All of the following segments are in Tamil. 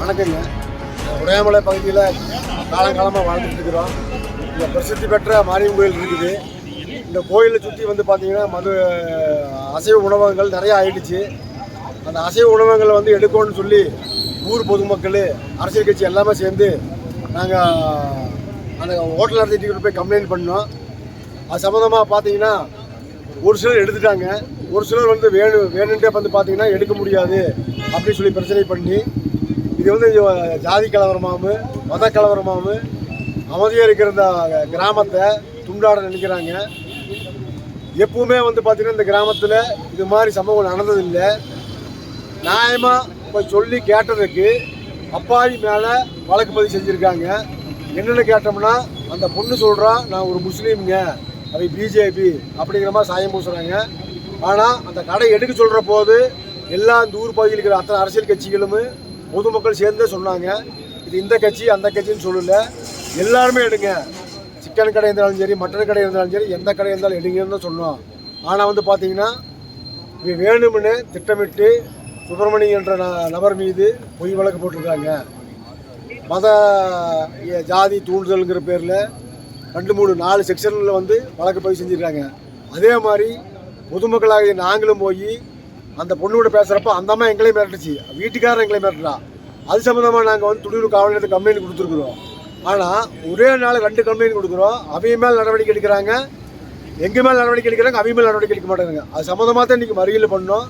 வணக்கங்க. உடையாமலை பகுதியில் காலங்காலமாக வாழ்ந்துட்டு இருக்கிறோம். இந்த பிரசித்தி பெற்ற மாரியம்மன் கோயில் இருக்குது. இந்த கோயிலை சுற்றி வந்து பார்த்தீங்கன்னா மது அசைவ உணவகங்கள் நிறையா ஆயிடுச்சு. அந்த அசைவ உணவகங்களை வந்து எடுக்கணும்னு சொல்லி ஊர் பொதுமக்கள் அரசியல் கட்சி எல்லாமே சேர்ந்து நாங்கள் அந்த ஹோட்டல் நடத்திட்டு போய் கம்ப்ளைண்ட் பண்ணோம். அது சம்மந்தமாக பார்த்தீங்கன்னா ஒரு சிலர் எடுத்துட்டாங்க. ஒரு சிலர் வந்து வேணும் வேணுன்ட்டே வந்து பார்த்தீங்கன்னா எடுக்க முடியாது அப்படின்னு சொல்லி பிரச்சனை பண்ணி இது வந்து ஜாதி கலவரமாகவும் மத கலவரமாகவும் அமைதியாக இருக்கிற இந்த கிராமத்தை துண்டாட நினைக்கிறாங்க. எப்பவுமே வந்து பார்த்திங்கன்னா இந்த கிராமத்தில் இது மாதிரி சம்பவம் நடந்ததில்லை. நியாயமாக இப்போ சொல்லி கேட்டதுக்கு அப்பாவி மேலே வழக்கு பதிவு செஞ்சுருக்காங்க. என்னென்னு கேட்டோம்னா அந்த பொண்ணு சொல்கிறா நான் ஒரு முஸ்லீம்ங்க அது பிஜேபி அப்படிங்கிற மாதிரி சாயம் பூசுகிறாங்க ஆனால் அந்த கடை எடுக்க சொல்கிற போது எல்லா இந்த ஊர் பகுதியில் இருக்கிற அத்தனை அரசியல் கட்சிகளும் பொதுமக்கள் சேர்ந்தே சொன்னாங்க. இது இந்த கட்சி அந்த கட்சின்னு சொல்லல. எல்லாருமே எடுங்க. சிக்கன் கடை இருந்தாலும் சரி மட்டன் கடை இருந்தாலும் சரி எந்த கடை இருந்தாலும் எடுங்கன்னு தான் சொன்னோம். ஆனால் வந்து பார்த்தீங்கன்னா இது வேணும்னு திட்டமிட்டு சுப்பிரமணி என்ற நபர் மீது பொய் வழக்கு போட்டிருக்காங்க. மத ஜாதி தூண்டுதல்ங்கிற பேரில் ரெண்டு மூணு நாலு செக்ஷனில் வந்து வழக்கு பதிவு செஞ்சுருக்காங்க. அதே மாதிரி பொதுமக்களாக நாங்களும் போய் அந்த பொண்ணு கூட பேசுகிறப்ப அந்த அம்மா எங்களையும் மிரட்டுச்சு. வீட்டுக்காரன் எங்களையும் மிரட்டுறா. அது சம்மந்தமாக நாங்கள் வந்து துணிவு காவல் நிலையத்துக்கு கம்ப்ளைண்ட் கொடுத்துருக்குறோம். ஆனால் ஒரே நாள் ரெண்டு கம்ப்ளைண்ட் கொடுக்குறோம். அவங்க மேல் நடவடிக்கை எடுக்கிறாங்க. எங்கள் மேல் நடவடிக்கை எடுக்கிறாங்க அவங்க மேல் நடவடிக்கை எடுக்க மாட்டாங்க அது சம்மந்தமாக தான் இன்றைக்கி மறியல் பண்ணோம்.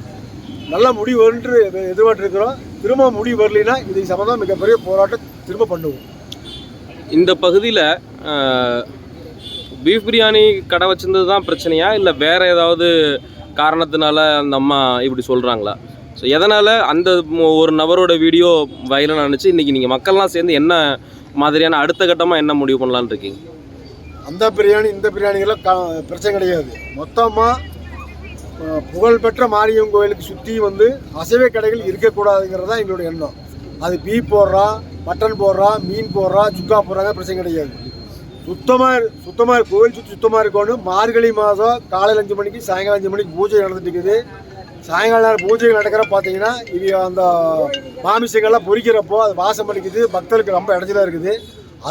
நல்ல முடிவு என்று எதிர்பார்த்து இருக்கிறோம் திரும்ப முடிவு வரலைன்னா இது சம்மந்தமாக மிகப்பெரிய போராட்டம் திரும்ப பண்ணுவோம். இந்த பகுதியில் பீஃப் பிரியாணி கடை வச்சிருந்தது தான் பிரச்சனையா? இல்லை வேற ஏதாவது காரணத்தினால அந்த அம்மா இப்படி சொல்கிறாங்களா ஸோ எதனால் அந்த ஒரு நபரோட வீடியோ வைரல் ஆனிச்சு இன்றைக்கி நீங்கள் மக்கள்லாம் சேர்ந்து என்ன மாதிரியான அடுத்த கட்டமாக என்ன முடிவு பண்ணலான்னு இருக்கீங்க? அந்த பிரியாணி இந்த பிரியாணிகள்லாம் பிரச்சனை கிடையாது. மொத்தமாக புகழ்பெற்ற மாரியம்மன் கோயிலுக்கு சுற்றி வந்து அசைவ கடைகள் இருக்கக்கூடாதுங்கிறது தான் எங்களுடைய எண்ணம். அது பீப் போடுறா மட்டன் போடுறா மீன் போடுறா சுக்கா போடுறாங்க பிரச்சனை கிடையாது. சுத்தமாக சுத்தமாக கோயில் சுற்றி சுத்தமாக இருக்கணும் மார்கழி மாதம் காலையில் அஞ்சு மணிக்கு சாயங்காலம் அஞ்சு மணிக்கு பூஜை நடந்துட்டு இருக்குது. சாயங்கால நேரம் பூஜை நடக்கிற பார்த்தீங்கன்னா இது அந்த மாமிசங்கள்லாம் பொறிக்கிறப்போ அது வாசம் பண்ணிக்குது பக்தர்களுக்கு ரொம்ப இடைஞ்சலாக இருக்குது.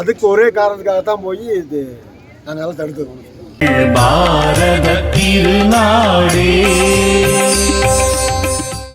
அதுக்கு ஒரே காரணத்துக்காக தான் போய் இது நாங்கள் எல்லாம் தடுத்துருக்கோம் பாரத திருநாடே.